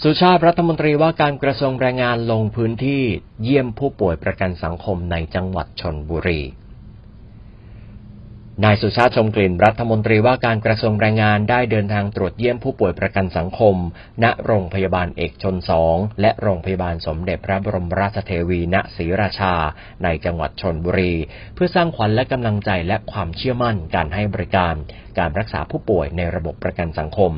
สุชาติรัฐมนตรีว่าการกระทรวงแรงงานลงพื้นที่เยี่ยมผู้ป่วยประกันสังคมในจังหวัดชนบุรี นายสุชาติชมกลิ่นรัฐมนตรีว่าการกระทรวงแรงงานได้เดินทางตรวจเยี่ยมผู้ป่วยประกันสังคม ณโรงพยาบาลเอกชนสองและโรงพยาบาลสมเด็จพระบรมราชเทวี ณศรีราชา ในจังหวัดชนบุรี เพื่อสร้างขวัญและกำลังใจและความเชื่อมั่นการให้บริการ การรักษาผู้ป่วยในระบบประกันสังคม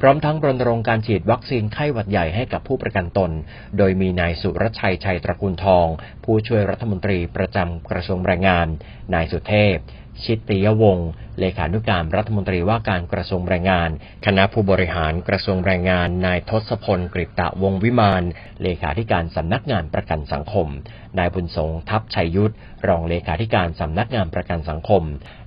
พร้อมทั้งรณรงค์การฉีดวัคซีนไข้หวัดใหญ่ให้กับผู้ประกันตน โดยมีนายสุรชัยชัยตระกูลทอง ผู้ช่วยรัฐมนตรีประจำกระทรวงแรงงาน นายสุเทพ ชิตติยวงศ์เลขานุการรัฐมนตรีว่าการกระทรวงแรงงาน คณะผู้บริหารกระทรวงแรงงาน นายทศพลกฤตะวงวิมานเลขาธิการสำนักงานประกันสังคม นายบุญสงทัพชัยยุทธรองเลขาธิการสำนักงานประกันสังคม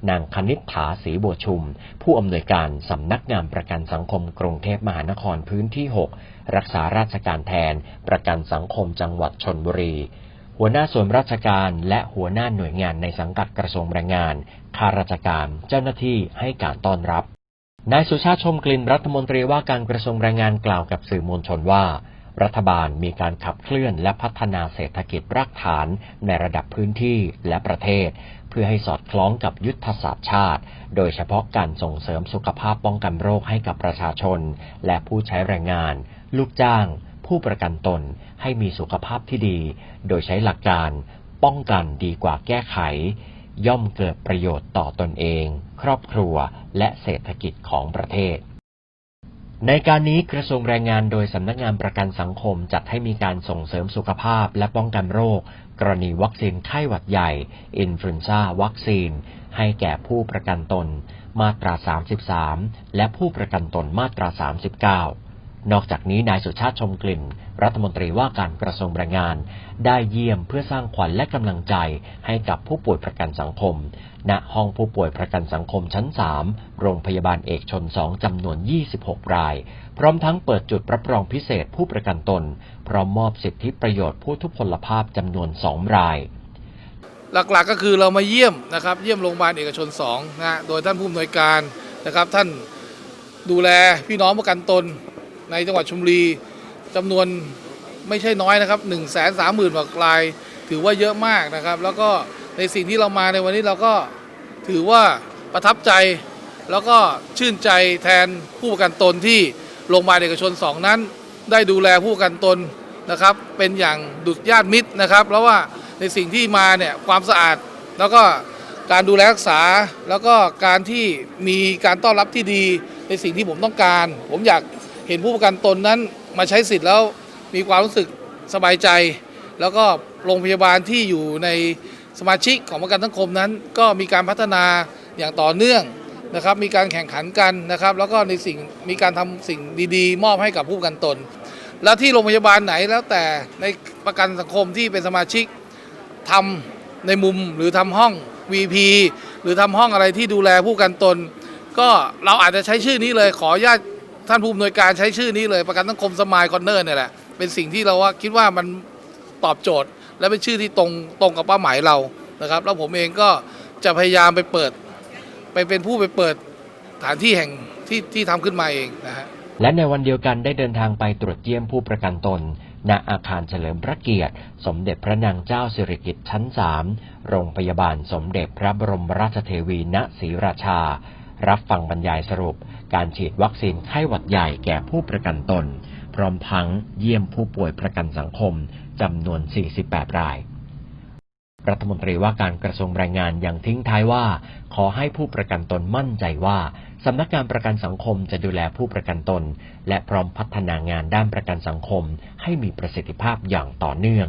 นางคณิษฐาศรีบัวชุม ผู้อำนวยการสำนักงานประกันสังคม กรุงเทพมหานครพื้นที่ 6 รักษาราชการแทน ประกันสังคมจังหวัดชนบุรี หัวหน้าส่วนราชการและหัวหน้าหน่วยงานในสังกัดกระทรวงแรงงาน ข้าราชการ เจ้าหน้าที่ให้การต้อนรับ นายสุชาติชมกลิ่นรัฐมนตรีว่าการกระทรวงแรงงานกล่าวกับสื่อมวลชนว่า รัฐบาลมีการขับเคลื่อนและพัฒนาเศรษฐกิจรากฐานในระดับพื้นที่และประเทศ เพื่อให้สอดคล้องกับยุทธศาสตร์ชาติ โดยเฉพาะการส่งเสริมสุขภาพป้องกันโรคให้กับประชาชน และผู้ใช้แรงงาน ลูกจ้าง ผู้ประกันตนให้มีสุขภาพที่ดี โดยใช้หลักการป้องกันดีกว่าแก้ไข ย่อมเกิดประโยชน์ต่อตนเอง ครอบครัวและเศรษฐกิจของประเทศ ในการนี้กระทรวงแรงงานโดยสำนักงานประกันสังคมจัดให้มีการส่งเสริมสุขภาพและป้องกันโรค กรณีวัคซีนไข้หวัดใหญ่อินฟลูเอนซ่าวัคซีน ให้แก่ผู้ประกันตน มาตรา 33 และผู้ประกันตนมาตรา 39 นอกจากนี้นายสุชาติชมกลิ่น รัฐมนตรีว่าการกระทรวงแรงงาน ได้เยี่ยมเพื่อสร้างขวัญและกำลังใจให้กับผู้ป่วยประกันสังคม ณห้องผู้ป่วยประกันสังคมชั้น 3 โรงพยาบาลเอกชน 2 จำนวน 26 ราย พร้อมทั้งเปิดจุดรับรองพิเศษผู้ประกันตน พร้อมมอบสิทธิประโยชน์ผู้ทุพพลภาพจำนวน 2 ราย หลักๆก็คือเรามาเยี่ยมนะครับเยี่ยมโรงพยาบาลเอกชน2นะฮะโดยท่านผู้อำนวยการนะครับท่านดูแลพี่น้องประกันตน ในจังหวัดชลบุรีจำนวนไม่ใช่น้อยนะครับ1นึ่งแสนสามหมื่นกว่าราย ถือว่าเยอะมากนะครับ แล้วก็ในสิ่งที่เรามาในวันนี้เราก็ถือว่าประทับใจ แล้วก็ชื่นใจแทนผู้ประกันตนที่โรงพยาบาลเอกชน 2 นั้น ได้ดูแลผู้ประกันตนนะครับเป็นอย่างดุจญาติมิตรนะครับแล้วว่าในสิ่งที่มาเนี่ยความสะอาดแล้วก็การดูแลรักษาแล้วก็การที่มีการต้อนรับที่ดีในสิ่งที่ผมต้องการ ผมอยาก เห็นผู้ประกันตนนั้นมาใช้สิทธิ์แล้วมีความรู้สึกสบายใจ แล้วก็โรงพยาบาลที่อยู่ในสมาชิกของประกันสังคมนั้น ก็มีการพัฒนาอย่างต่อเนื่องนะครับมีการแข่งขันกันนะครับแล้วก็ในสิ่งมีการทำสิ่งดีๆ มอบให้กับผู้ประกันตน แล้วที่โรงพยาบาลไหนแล้วแต่ในประกันสังคมที่เป็นสมาชิกทำในมุมหรือทำห้อง VP หรือทำห้องอะไรที่ดูแลผู้ประกันตน ก็เราอาจจะใช้ชื่อนี้เลยขออนุญาต ท่านผู้อำนวยการใช้ชื่อนี้เลยประกันสังคมสมายคอนเนอร์เนี่ยแหละ เป็นสิ่งที่เราว่าคิดว่ามันตอบโจทย์ และเป็นชื่อที่ตรงตรงกับเป้าหมายเรานะครับ แล้วผมเองก็จะพยายามไปเปิด ไปเป็นผู้ไปเปิดสถานที่แห่งที่ที่ทำขึ้นมาเองนะฮะและในวันเดียวกันได้เดินทางไปตรวจเยี่ยมผู้ประกันตน ณอาคารเฉลิมพระเกียรติ สมเด็จพระนางเจ้าสิริกิติ์ชั้น 3 โรงพยาบาลสมเด็จพระบรมราชเทวีณศรีราชา รับฟังบรรยายสรุป การฉีดวัคซีนไข้หวัดใหญ่แก่ผู้ประกันตน พร้อมทั้งเยี่ยมผู้ป่วยประกันสังคมจำนวน 48 ราย รัฐมนตรีว่าการกระทรวงแรงงานยังทิ้งท้ายว่า ขอให้ผู้ประกันตนมั่นใจว่าสำนักงานประกันสังคมจะดูแลผู้ประกันตน และพร้อมพัฒนางานด้านประกันสังคม ให้มีประสิทธิภาพอย่างต่อเนื่อง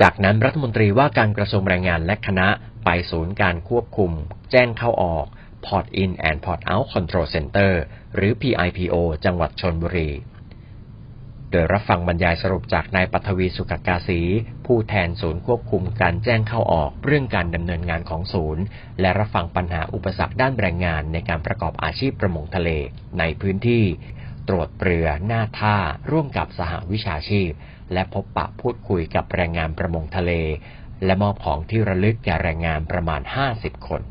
จากนั้นรัฐมนตรีว่าการกระทรวงแรงงานและคณะไปศูนย์การควบคุม แจ้งเข้าออก Port In and Port Out Control Center หรือ PIPO จังหวัดชนบุรี โดยรับฟังบรรยายสรุปจากนายปัทวีสุขกาศีผู้แทนศูนย์ควบคุมการแจ้งเข้าออกเรื่องการดำเนินงานของศูนย์ และรับฟังปัญหาอุปสรรคด้านแรงงานในการประกอบอาชีพประมงทะเล ในพื้นที่ ตรวจเรือหน้าท่า ร่วมกับสหวิชาชีพ และพบปะพูดคุยกับแรงงานประมงทะเล และมอบของที่ระลึกแก่แรงงานประมาณ 50 คน